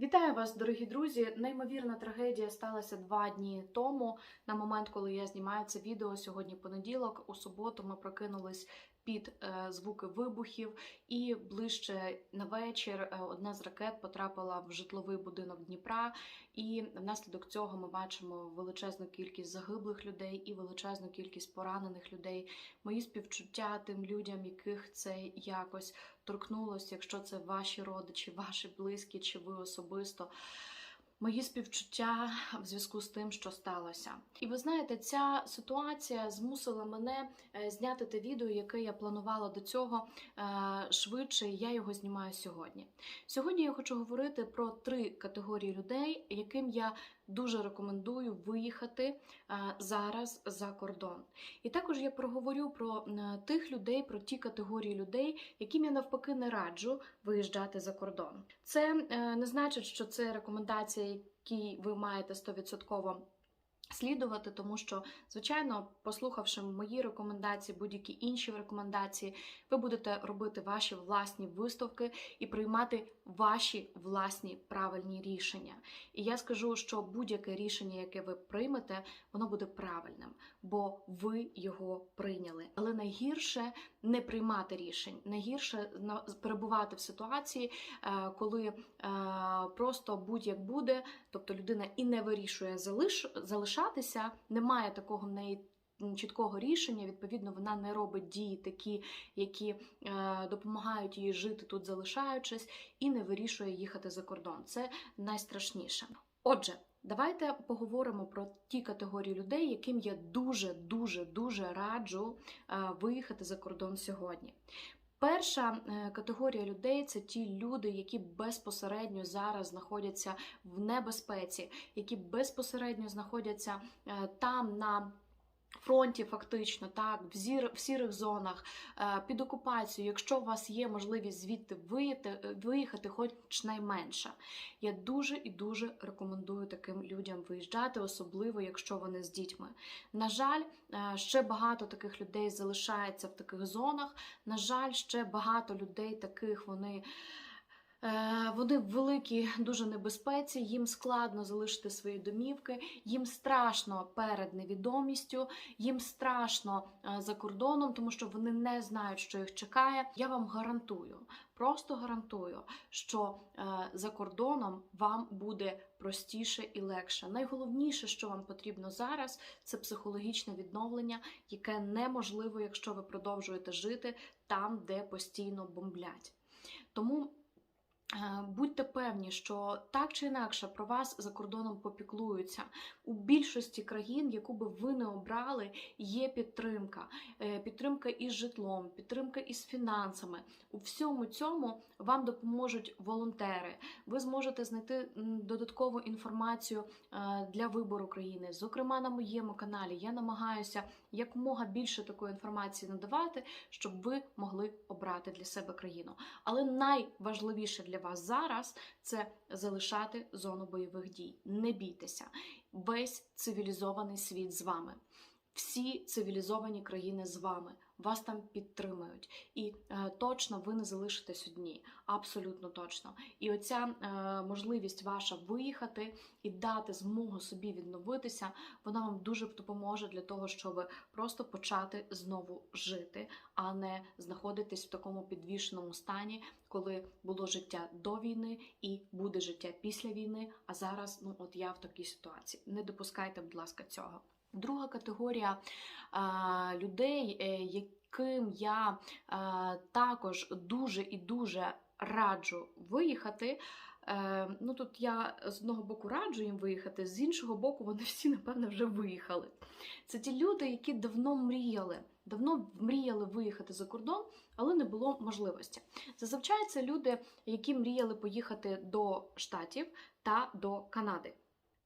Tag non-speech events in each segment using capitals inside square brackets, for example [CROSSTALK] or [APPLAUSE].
Вітаю вас, дорогі друзі! Неймовірна трагедія сталася два дні тому. На момент, коли я знімаю це відео, сьогодні понеділок. У суботу ми прокинулись під е, звуки вибухів, і ближче на вечір е, одна з ракет потрапила в житловий будинок Дніпра. І внаслідок цього ми бачимо величезну кількість загиблих людей і величезну кількість поранених людей. Мої співчуття тим людям, яких це якось торкнулося, якщо це ваші родичі, [LAUGHS] ваші близькі чи ви особисто. Мої співчуття в зв'язку з тим, що сталося. І ви знаєте, ця ситуація змусила мене е, зняти те відео, яке я планувала до цього е, швидше. Я його знімаю сьогодні. Сьогодні я хочу говорити про три категорії людей, яким я дуже рекомендую виїхати е, зараз за кордон. І також я проговорю про тих людей, про ті категорії людей, яким я навпаки не раджу виїжджати за кордон. Це не значить, що це рекомендація, які ви маєте 100% слідувати, тому що, звичайно, послухавши мої рекомендації, будь-які інші рекомендації, ви будете робити ваші власні висновки і приймати ваші власні правильні рішення. І я скажу, що будь-яке рішення, яке ви приймете, воно буде правильним, бо ви його прийняли. Але найгірше не приймати рішень, найгірше на- перебувати в ситуації, е, коли е, просто будь-як буде, тобто людина і не вирішує залиш, залишатися, немає такого в неї. Чіткого рішення, відповідно, вона не робить дії такі, які е, допомагають їй жити тут, залишаючись, і не вирішує їхати за кордон. Це найстрашніше. Отже, давайте поговоримо про ті категорії людей, яким я дуже, дуже, дуже раджу е, виїхати за кордон сьогодні. Перша е, категорія людей це ті люди, які безпосередньо зараз знаходяться в небезпеці, які безпосередньо знаходяться е, там на фронті, фактично, так, в, зір, в сірих зонах, е, під окупацією, якщо у вас є можливість звідти виїти, виїхати, хоч найменше. Я дуже і дуже рекомендую таким людям виїжджати, особливо якщо вони з дітьми. На жаль, е, ще багато таких людей залишається в таких зонах. На жаль, ще багато людей таких вони. Е, Вони в великій дуже небезпеці, їм складно залишити свої домівки, їм страшно перед невідомістю, їм страшно е, за кордоном, тому що вони не знають, що їх чекає. Я вам гарантую, просто гарантую, що е, за кордоном вам буде простіше і легше. Найголовніше, що вам потрібно зараз, це психологічне відновлення, яке неможливо, якщо ви продовжуєте жити там, де постійно бомблять. Тому Будьте певні, що так чи інакше про вас за кордоном попіклуються. У більшості країн, яку би ви не обрали, є підтримка. Е, Підтримка із житлом, підтримка із фінансами. У всьому цьому вам допоможуть волонтери. Ви зможете знайти додаткову інформацію е, для вибору країни. Зокрема, на моєму каналі я намагаюся якомога більше такої інформації надавати, щоб ви могли обрати для себе країну. Але найважливіше для вас зараз це залишати зону бойових дій. Не бійтеся. Весь цивілізований світ з вами. Всі цивілізовані країни з вами вас там підтримують, і е, точно ви не залишитесь одні, абсолютно точно. І оця е, можливість ваша виїхати і дати змогу собі відновитися, вона вам дуже допоможе для того, щоб просто почати знову жити, а не знаходитись в такому підвішеному стані, коли було життя до війни і буде життя після війни. А зараз, ну от я в такій ситуації. Не допускайте, будь ласка, цього. Друга категорія а, людей, е, яким я а, також дуже і дуже раджу виїхати. Е, ну тут я з одного боку раджу їм виїхати, з іншого боку, вони всі, напевно, вже виїхали. Це ті люди, які давно мріяли, давно мріяли виїхати за кордон, але не було можливості. Зазвичай це люди, які мріяли поїхати до Штатів та до Канади.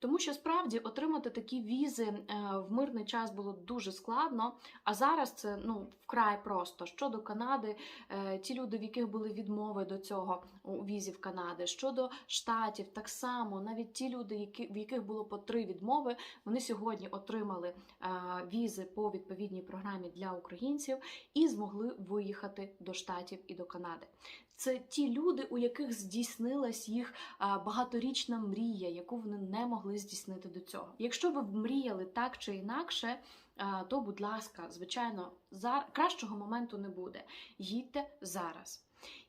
Тому що справді отримати такі візи е, в мирний час було дуже складно. А зараз це ну вкрай просто. Щодо Канади, е, ті люди, в яких були відмови до цього у візі в Канади, щодо штатів, так само навіть ті люди, які в яких було по три відмови, вони сьогодні отримали е, візи по відповідній програмі для українців і змогли виїхати до штатів і до Канади. Це ті люди, у яких здійснилась їх багаторічна мрія, яку вони не могли здійснити до цього. Якщо ви мріяли так чи інакше, то, будь ласка, звичайно, зар... кращого моменту не буде. Їдьте зараз.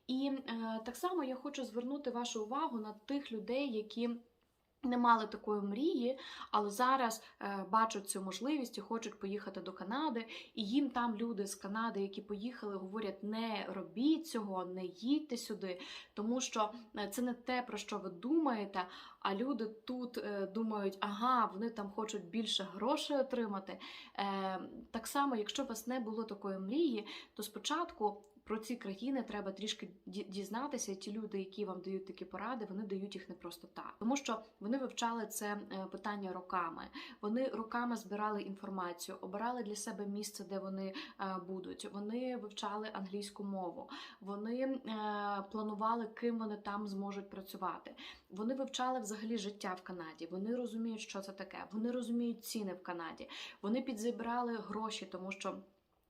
І е, так само я хочу звернути вашу увагу на тих людей, які не мали такої мрії, але зараз е, бачать цю можливість і хочуть поїхати до Канади. І їм там люди з Канади, які поїхали, говорять: не робіть цього, не їдьте сюди, тому що е, це не те, про що ви думаєте. А люди тут е, думають, ага, вони там хочуть більше грошей отримати. Так само, якщо у вас не було такої мрії, то спочатку. Про ці країни треба трішки дізнатися. Ті люди, які вам дають такі поради, вони дають їх не просто так, тому що вони вивчали це е, питання роками. Вони роками збирали інформацію, обирали для себе місце, де вони е, будуть. Вони вивчали англійську мову, вони е, планували, ким вони там зможуть працювати. Вони вивчали взагалі життя в Канаді. Вони розуміють, що це таке. Вони розуміють ціни в Канаді. Вони підзібрали гроші, тому що.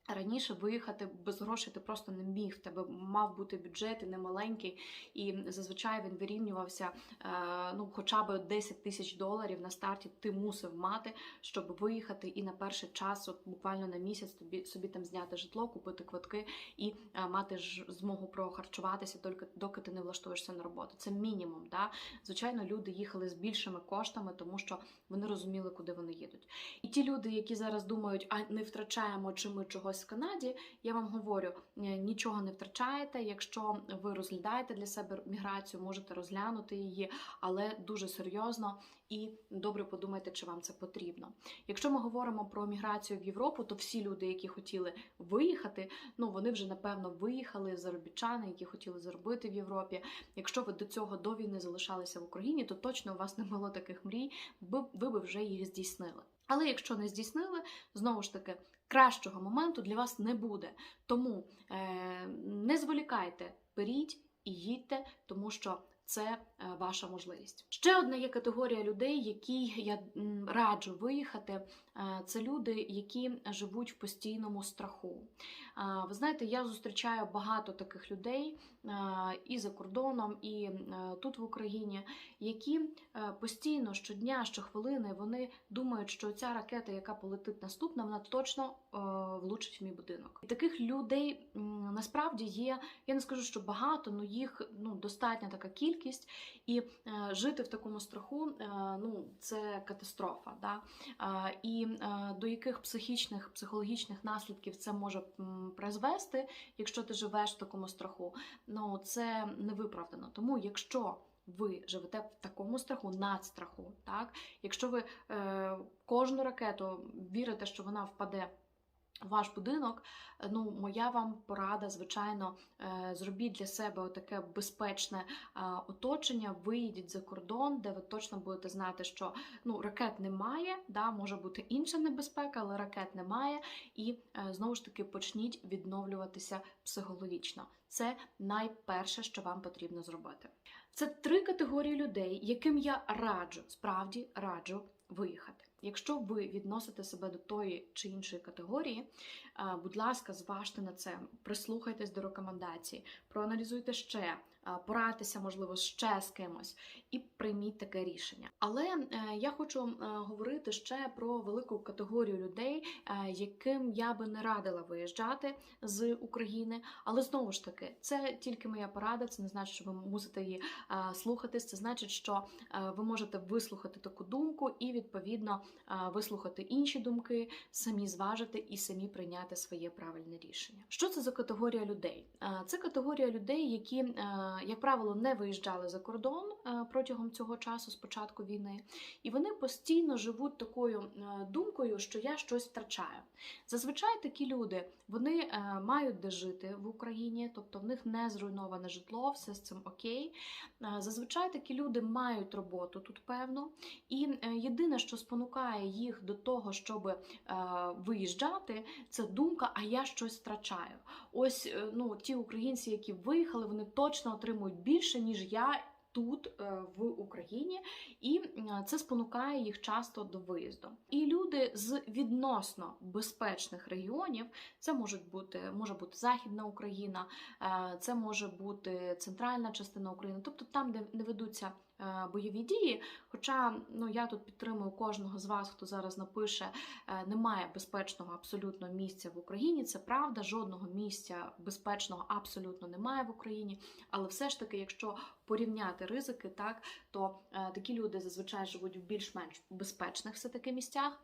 Раніше виїхати без грошей ти просто не міг. В тебе мав бути бюджет і немаленький, і зазвичай він вирівнювався е, ну, хоча б 10 тисяч доларів на старті ти мусив мати, щоб виїхати і на перший час, от буквально на місяць, тобі собі там зняти житло, купити квитки і е, мати ж змогу прохарчуватися, тільки доки ти не влаштуєшся на роботу. Це мінімум. Да? Звичайно, люди їхали з більшими коштами, тому що вони розуміли, куди вони їдуть. І ті люди, які зараз думають, а не втрачаємо чи ми чогось в Канаді, я вам говорю, е, нічого не втрачаєте. Якщо ви розглядаєте для себе міграцію, можете розглянути її, але дуже серйозно і добре подумайте, чи вам це потрібно. Якщо ми говоримо про міграцію в Європу, то всі люди, які хотіли виїхати, ну вони вже напевно виїхали заробітчани, які хотіли заробити в Європі. Якщо ви до цього до війни залишалися в Україні, то точно у вас не було таких мрій, ви би вже їх здійснили. Але якщо не здійснили, знову ж таки, кращого моменту для вас не буде. Тому е, не зволікайте, беріть і їдьте, тому що це е, ваша можливість. Ще одна є категорія людей, які я раджу виїхати. Е, Це люди, які живуть в постійному страху. Е, Ви знаєте, я зустрічаю багато таких людей е, і за кордоном, і тут в Україні, які постійно щодня, щохвилини вони думають, що ця ракета, яка полетить наступна, вона точно влучить в мій будинок. І таких людей насправді є. Я не скажу, що багато, але їх ну достатня така кількість, і жити в такому страху ну це катастрофа. Да? Е, до яких психічних, психологічних наслідків це може призвести, якщо ти живеш в такому страху, ну це не виправдано. Тому якщо ви живете в такому страху, надстраху, так якщо ви е, кожну ракету вірите, що вона впаде ваш будинок, е, ну моя вам порада, звичайно, е, зробіть для себе таке безпечне е, оточення, виїдіть за кордон, де ви точно будете знати, що ну ракет немає, да, може бути інша небезпека, але ракет немає. І знову ж таки почніть відновлюватися психологічно. Це найперше, що вам потрібно зробити. Це три категорії людей, яким я раджу, справді раджу виїхати. Якщо ви відносите себе до тої чи іншої категорії, е, будь ласка, зважте на це, прислухайтесь до рекомендацій, проаналізуйте ще, е, порадьтеся, можливо, ще з кимось, і прийміть таке рішення. Але е, я хочу е, говорити ще про велику категорію людей, яким я би не радила виїжджати з України. Але знову ж таки, це тільки моя порада, це не значить, що ви мусите її слухатись. Це значить, що ви можете вислухати таку думку і відповідно вислухати інші думки, самі зважити і самі прийняти своє правильне рішення. Що це за категорія людей? Це категорія людей, які, як правило, не виїжджали за кордон е, протягом цього часу, з початку війни, і вони постійно живуть такою е, думкою, що я щось втрачаю. Зазвичай такі люди вони е, мають де жити в Україні, тобто в них не зруйноване житло, все з цим окей. Зазвичай такі люди мають роботу тут, певно. І єдине, що спонукає їх до того, щоб виїжджати, це думка, а я щось втрачаю. Ось ну, ті українці, які виїхали, вони точно отримують більше, ніж я. тут, е, в Україні, і е, це спонукає їх часто до виїзду. І люди з відносно безпечних регіонів, це можуть бути може бути Західна Україна, е, це може бути центральна частина України, тобто там, де не ведуться бойові дії. Хоча ну я тут підтримую кожного з вас, хто зараз напише, е, немає безпечного абсолютно місця в Україні. Це правда, жодного місця безпечного абсолютно немає в Україні. Але все ж таки, якщо порівняти ризики, так то е, такі люди зазвичай живуть в більш-менш безпечних все таки місцях.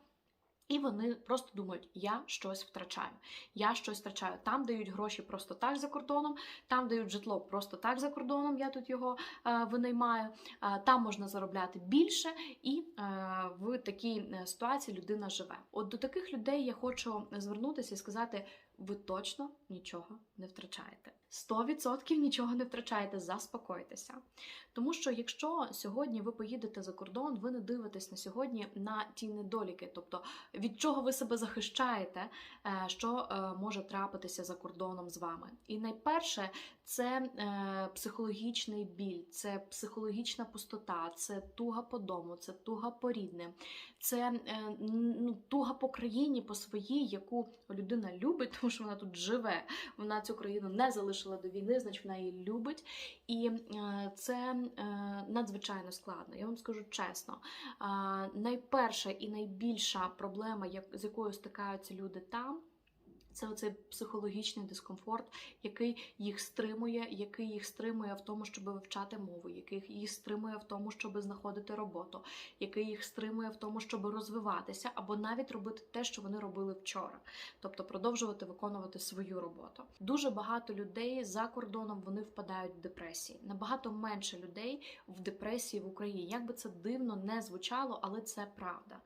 І вони просто думають, я щось втрачаю, я щось втрачаю. Там дають гроші просто так за кордоном, там дають житло просто так за кордоном. Я тут його е, винаймаю. Е, там можна заробляти більше, і е, в такій е, ситуації людина живе. От до таких людей я хочу звернутися і сказати: ви точно нічого не втрачаєте. 100% нічого не втрачаєте, заспокойтеся. Тому що якщо сьогодні ви поїдете за кордон, ви не дивитесь на сьогодні на ті недоліки, тобто від чого ви себе захищаєте, е, що е, може трапитися за кордоном з вами. І найперше це е, психологічний біль, це психологічна пустота, це туга по дому, це туга по рідним, це ну, туга по країні, по своїй, яку людина любить, тому що вона тут живе. Вона цю країну не залишила до війни, значить вона її любить. І це надзвичайно складно. Я вам скажу чесно. Найперша і найбільша проблема, з якою стикаються люди там. Це оцей психологічний дискомфорт, який їх стримує, який їх стримує в тому, щоб вивчати мову, який їх стримує в тому, щоб знаходити роботу, який їх стримує в тому, щоб розвиватися, або навіть робити те, що вони робили вчора, тобто продовжувати виконувати свою роботу. Дуже багато людей за кордоном вони впадають в депресії. Набагато менше людей в депресії в Україні. Як би це дивно не звучало, але це правда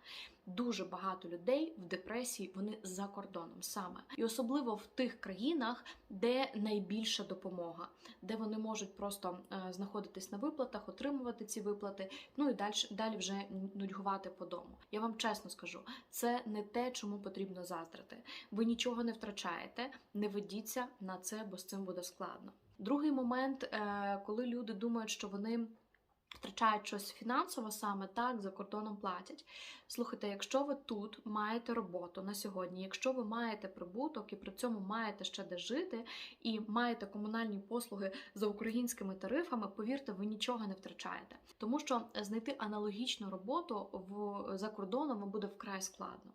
дуже багато людей в депресії вони за кордоном саме, і особливо в тих країнах, де найбільша допомога, де вони можуть просто е, знаходитись на виплатах, отримувати ці виплати, ну і далі далі вже нудьгувати по дому. Я вам чесно скажу, це не те, чому потрібно заздрити. Ви нічого не втрачаєте, не ведіться на це, бо з цим буде складно. Другий момент, е, коли люди думають, що вони втрачають щось фінансово саме так, за кордоном платять. Слухайте, якщо ви тут маєте роботу на сьогодні, якщо ви маєте прибуток і при цьому маєте ще де жити, і маєте комунальні послуги за українськими тарифами, повірте, ви нічого не втрачаєте. Тому що знайти аналогічну роботу в за кордоном буде вкрай складно.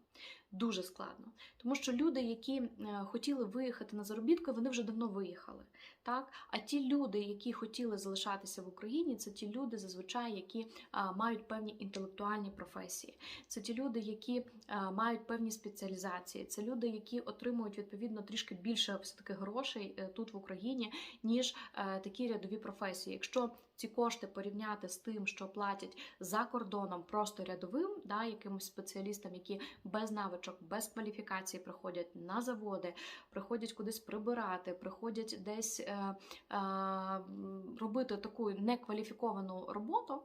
Дуже складно, тому що люди, які е, хотіли виїхати на заробітки, вони вже давно виїхали. Так, а ті люди, які хотіли залишатися в Україні, це ті люди, зазвичай, які мають певні інтелектуальні професії. Це ті люди, які мають певні спеціалізації. Це люди, які отримують відповідно трішки більше все таки грошей е, тут в Україні, ніж е, такі рядові професії. Якщо ці кошти порівняти з тим, що платять за кордоном просто рядовим, да, якимось спеціалістам, які без навичок, без кваліфікації приходять на заводи, приходять кудись прибирати, приходять десь е, е, робити таку некваліфіковану роботу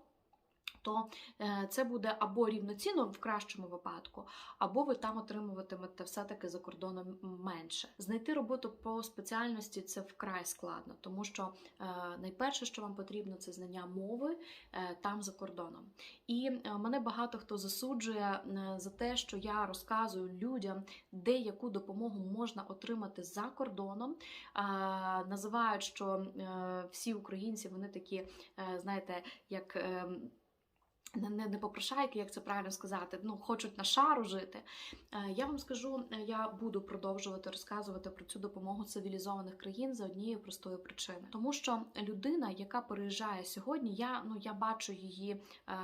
то е, це буде або рівноцінно в кращому випадку, або ви там отримуватимете все-таки за кордоном менше. Знайти роботу по спеціальності це вкрай складно, тому що е, найперше, що вам потрібно, це знання мови е, там за кордоном. І мене багато хто засуджує за те, що я розказую людям, де яку допомогу можна отримати за кордоном. Називають, що всі українці вони такі, знаєте, як. Не не, попрошайки, як це правильно сказати, ну хочуть на шару жити. Е, я вам скажу, я буду продовжувати розказувати про цю допомогу цивілізованих країн за однією простою причиною, тому що людина, яка переїжджає сьогодні, я ну я бачу її е,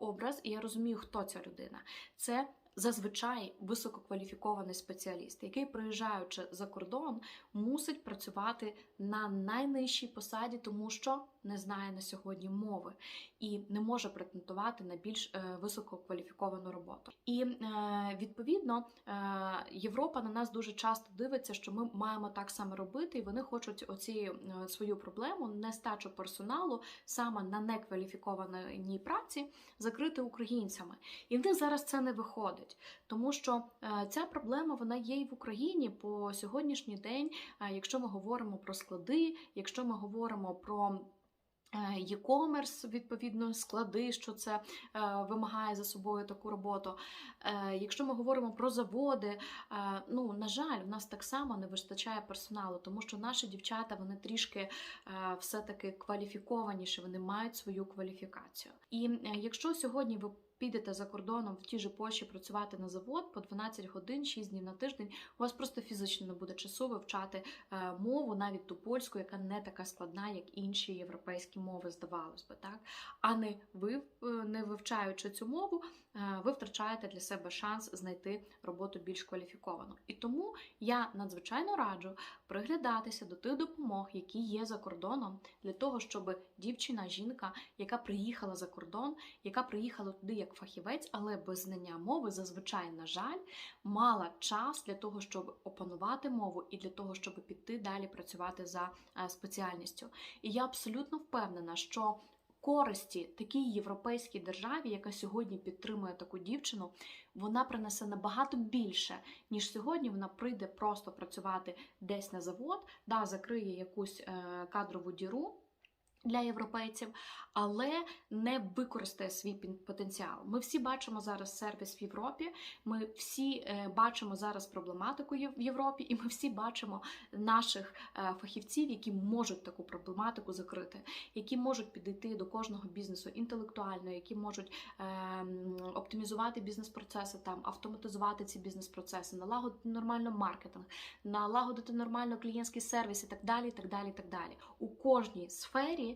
образ, і я розумію, хто ця людина. Це Зазвичай висококваліфікований спеціаліст, який, приїжджаючи за кордон, мусить працювати на найнижчій посаді, тому що не знає на сьогодні мови і не може претендувати на більш е, висококваліфіковану роботу. І е, відповідно е, Європа на нас дуже часто дивиться, що ми маємо так само робити, і вони хочуть оці свою проблему нестачу персоналу саме на некваліфікованій праці закрити українцями. І в них зараз це не виходить, тому що ця проблема вона є і в Україні по сьогоднішній день, якщо ми говоримо про склади, якщо ми говоримо про e-commerce, відповідно, склади, що це е, вимагає за собою таку роботу. Е, Якщо ми говоримо про заводи, е, ну на жаль, в нас так само не вистачає персоналу, тому що наші дівчата вони трішки е, все-таки кваліфікованіші, вони мають свою кваліфікацію. І е, якщо сьогодні ви підете за кордоном в ті ж Польщі працювати на завод по 12 годин, 6 днів на тиждень, у вас просто фізично не буде часу вивчати е, мову, навіть ту польську, яка не така складна, як інші європейські мови, здавалось би, так? А не ви, е, не вивчаючи цю мову, ви втрачаєте для себе шанс знайти роботу більш кваліфіковану. І тому я надзвичайно раджу приглядатися до тих допомог, які є за кордоном, для того, щоб дівчина, жінка, яка приїхала за кордон, яка приїхала туди як фахівець, але без знання мови, зазвичай, на жаль, мала час для того, щоб опанувати мову і для того, щоб піти далі працювати за е, спеціальністю. І я абсолютно впевнена, що користі такій європейській державі, яка сьогодні підтримує таку дівчину, вона принесе набагато більше, ніж сьогодні вона прийде просто працювати десь на завод, да, закриє якусь е, кадрову діру. Для європейців, але не використає свій потенціал. Ми всі бачимо зараз сервіс в Європі. Ми всі е, бачимо зараз проблематику в Європі, і ми всі бачимо наших е, фахівців, які можуть таку проблематику закрити, які можуть підійти до кожного бізнесу інтелектуально, які можуть е, оптимізувати бізнес-процеси, там автоматизувати ці бізнес-процеси, налагодити нормально маркетинг, налагодити нормально клієнтський сервіс і так далі. і так далі, і так далі. У кожній сфері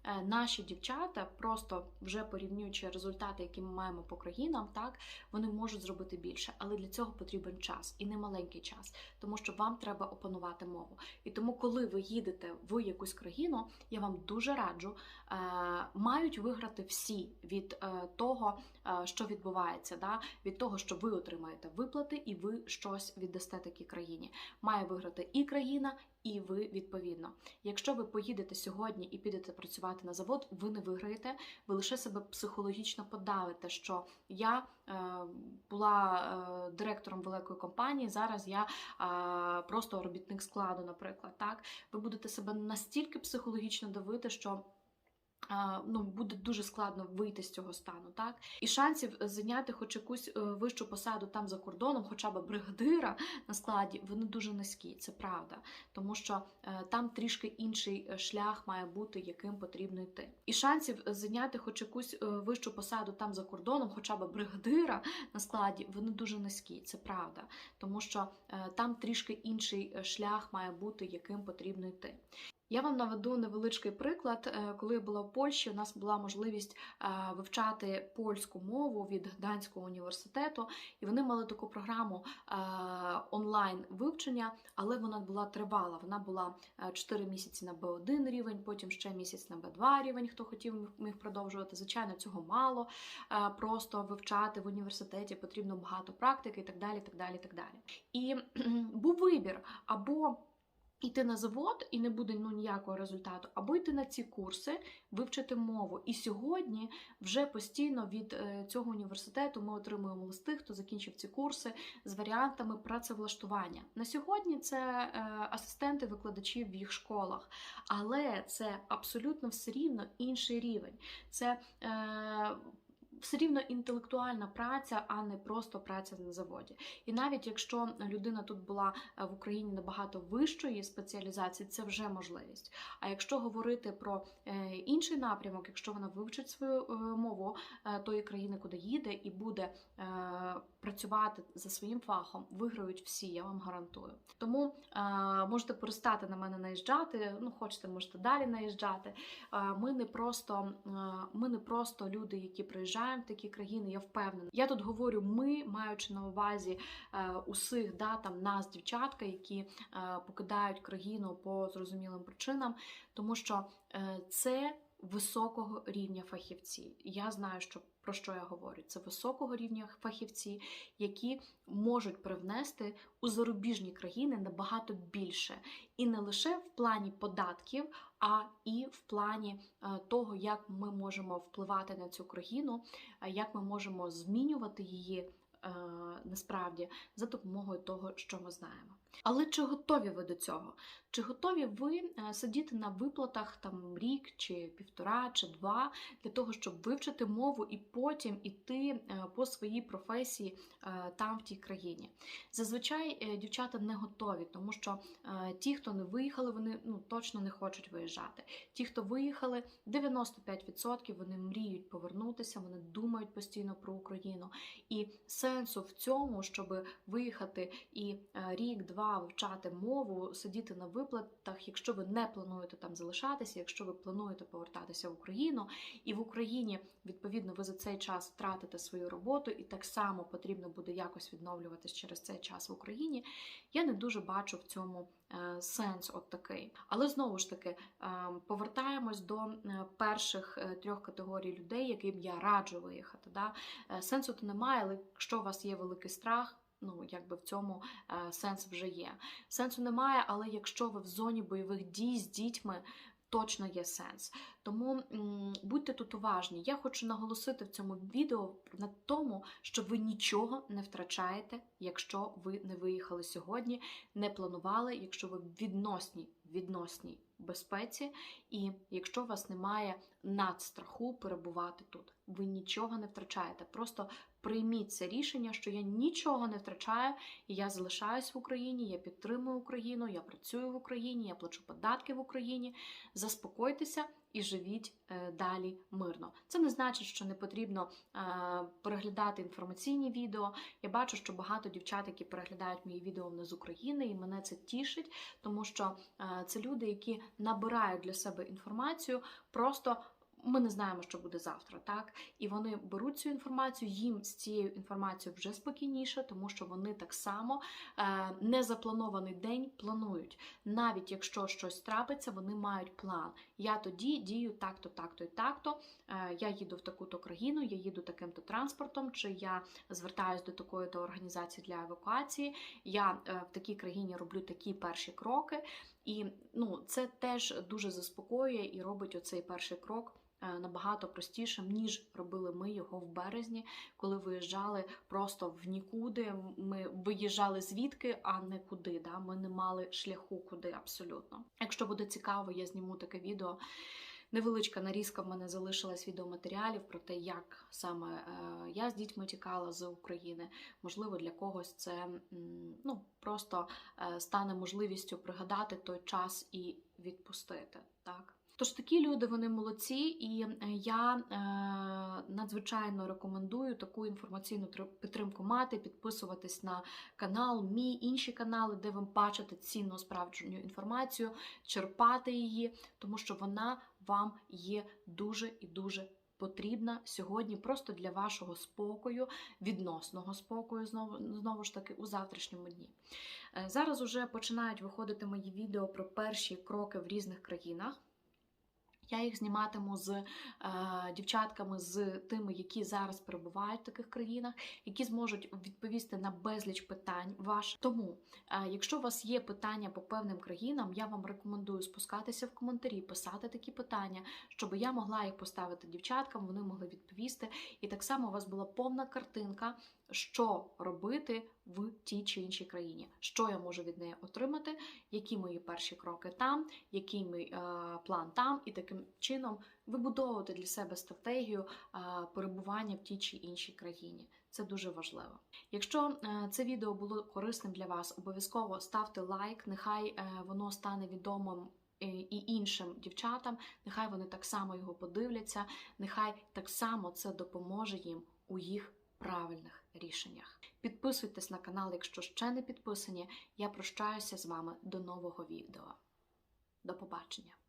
наші дівчата, просто вже порівнюючи результати, які ми маємо по країнам, так вони можуть зробити більше, але для цього потрібен час і не маленький час, тому що вам треба опанувати мову. І тому, коли ви їдете в якусь країну, я вам дуже раджу, е, мають виграти всі від е, того, е, що відбувається, да? від того, що ви отримаєте виплати, і ви щось віддасте такій країні. Має виграти і країна, і ви відповідно. Якщо ви поїдете сьогодні і підете працювати на завод, ви не виграєте, ви лише себе психологічно подавите, що я е, була е, директором великої компанії, зараз я е, просто робітник складу, наприклад. Так, ви будете себе настільки психологічно давити, що. Ну, буде дуже складно вийти з цього стану, так і шансів зайняти хоч якусь е, вищу посаду там за кордоном, хоча б бригадира на складі, вони дуже низькі, це правда, тому що е, там трішки інший е, шлях має бути, яким потрібно йти. І шансів зайняти хоч якусь е, вищу посаду там за кордоном, хоча б бригадира на складі, вони дуже низькі, це правда, тому що е, там трішки інший е, шлях має бути, яким потрібно йти. Я вам наведу невеличкий приклад. Е, Коли я була в Польщі, у нас була можливість е, вивчати польську мову від Гданського університету, і вони мали таку програму е, онлайн вивчення, але вона була тривала. Вона була 4 місяці на B1 рівень, потім ще місяць на B2 рівень. Хто хотів міг- продовжувати. Звичайно, цього мало. Просто вивчати в університеті потрібно багато практики і так далі. так далі, так далі. І був вибір або йти на завод і не буде ну, ніякого результату, або йти на ці курси, вивчити мову. І сьогодні вже постійно від е, цього університету ми отримуємо листи, хто закінчив ці курси з варіантами працевлаштування. На сьогодні це е, асистенти викладачів в їх школах, але це абсолютно все рівно інший рівень. Це е, все рівно інтелектуальна праця, а не просто праця на заводі. І навіть якщо людина тут була е, в Україні набагато вищої спеціалізації, це вже можливість. А якщо говорити про е, інший напрямок, якщо вона вивчить свою е, мову тої країни, куди їде, і буде працювати за своїм фахом, виграють всі, я вам гарантую. Тому можете перестати на мене наїжджати. Ну, хочете, можете далі наїжджати. Ми не просто ми не просто люди, які приїжджаємо в такі країни. Я впевнена. Я тут говорю ми, маючи на увазі е, усіх да, там нас, дівчатка, які е, покидають країну по зрозумілим причинам, тому що е, це високого рівня фахівці. Я знаю, що про що я говорю. Це високого рівня фахівці, які можуть привнести у зарубіжні країни набагато більше, і не лише в плані податків, а і в плані е, того, як ми можемо впливати на цю країну, е, як ми можемо змінювати її е, насправді за допомогою того, що ми знаємо. Але чи готові ви до цього? Чи готові ви е, сидіти на виплатах там рік чи півтора чи два для того, щоб вивчити мову і потім іти е, по своїй професії е, там в тій країні? Зазвичай дівчата не готові, тому що ті, хто не виїхали, вони ну точно не хочуть виїжджати. Ті, хто виїхали, 95% вони мріють повернутися, вони думають постійно про Україну. І сенсу в цьому, щоб виїхати і е, рік-два вивчати мову, сидіти на виплатах, якщо ви не плануєте там залишатися, якщо ви плануєте повертатися в Україну, і в Україні відповідно ви за цей час втратите свою роботу, і так само потрібно буде якось відновлюватись через цей час в Україні. Я не дуже бачу в цьому е, сенс от такий. Але знову ж таки е, повертаємось до е, перших трьох категорій людей, яким я раджу виїхати. Да? Сенсу то немає, але якщо у вас є великий страх. Ну, якби в цьому е, сенс вже є. Сенсу немає, але якщо ви в зоні бойових дій з дітьми, точно є сенс. Тому м, будьте тут уважні. Я хочу наголосити в цьому відео на тому, що ви нічого не втрачаєте, якщо ви не виїхали сьогодні, не планували, якщо ви в відносній відносній безпеці, і якщо у вас немає надстраху перебувати тут. Ви нічого не втрачаєте. Просто прийміть це рішення, що я нічого не втрачаю, і я залишаюсь в Україні, я підтримую Україну, я працюю в Україні, я плачу податки в Україні. Заспокойтеся і живіть е, далі мирно. Це не значить, що не потрібно е, переглядати інформаційні відео. Я бачу, що багато дівчат, які переглядають мої відео не з України, і мене це тішить, тому що е, це люди, які набирають для себе інформацію просто. Ми не знаємо, що буде завтра, так? І вони беруть цю інформацію, їм з цією інформацією вже спокійніше, тому що вони так само е, незапланований день планують. Навіть якщо щось трапиться, вони мають план. Я тоді дію так-то, так-то і так-то. Е, я їду в таку-то країну, я їду таким-то транспортом, чи я звертаюсь до такої-то організації для евакуації. Я е, в такій країні роблю такі перші кроки. І ну, це теж дуже заспокоює і робить оцей перший крок набагато простішим, ніж робили ми його в березні, коли виїжджали просто в нікуди. Ми виїжджали звідки, а не куди. Да? Ми не мали шляху куди абсолютно. Якщо буде цікаво, я зніму таке відео. Невеличка нарізка в мене залишилась відеоматеріалів про те, як саме е, я з дітьми тікала з України. Можливо, для когось це ну, просто е, стане можливістю пригадати той час і відпустити. Так? Тож такі люди вони молодці, і е, я е, надзвичайно рекомендую таку інформаційну підтримку мати, підписуватись на канал, мій інші канали, де ви бачите цінну справжню інформацію, черпати її, тому що вона вам є дуже і дуже потрібна сьогодні просто для вашого спокою, відносного спокою, знову, знову ж таки, у завтрашньому дні. Е, Зараз уже починають виходити мої відео про перші кроки в різних країнах. Я їх зніматиму з е, дівчатками, з тими, які зараз перебувають в таких країнах, які зможуть відповісти на безліч питань ваших. Тому, е, якщо у вас є питання по певним країнам, я вам рекомендую спускатися в коментарі, писати такі питання, щоб я могла їх поставити дівчаткам, вони могли відповісти. І так само у вас була повна картинка, що робити в тій чи іншій країні, що я можу від неї отримати, які мої перші кроки там, який мій е, план там, і таким чином вибудовувати для себе стратегію е, перебування в тій чи іншій країні. Це дуже важливо. Якщо е, це відео було корисним для вас, обов'язково ставте лайк, нехай е, воно стане відомим. е, І іншим дівчатам, нехай вони так само його подивляться, нехай так само це допоможе їм у їх правильних рішеннях. Підписуйтесь на канал, якщо ще не підписані. Я прощаюся з вами до нового відео. До побачення!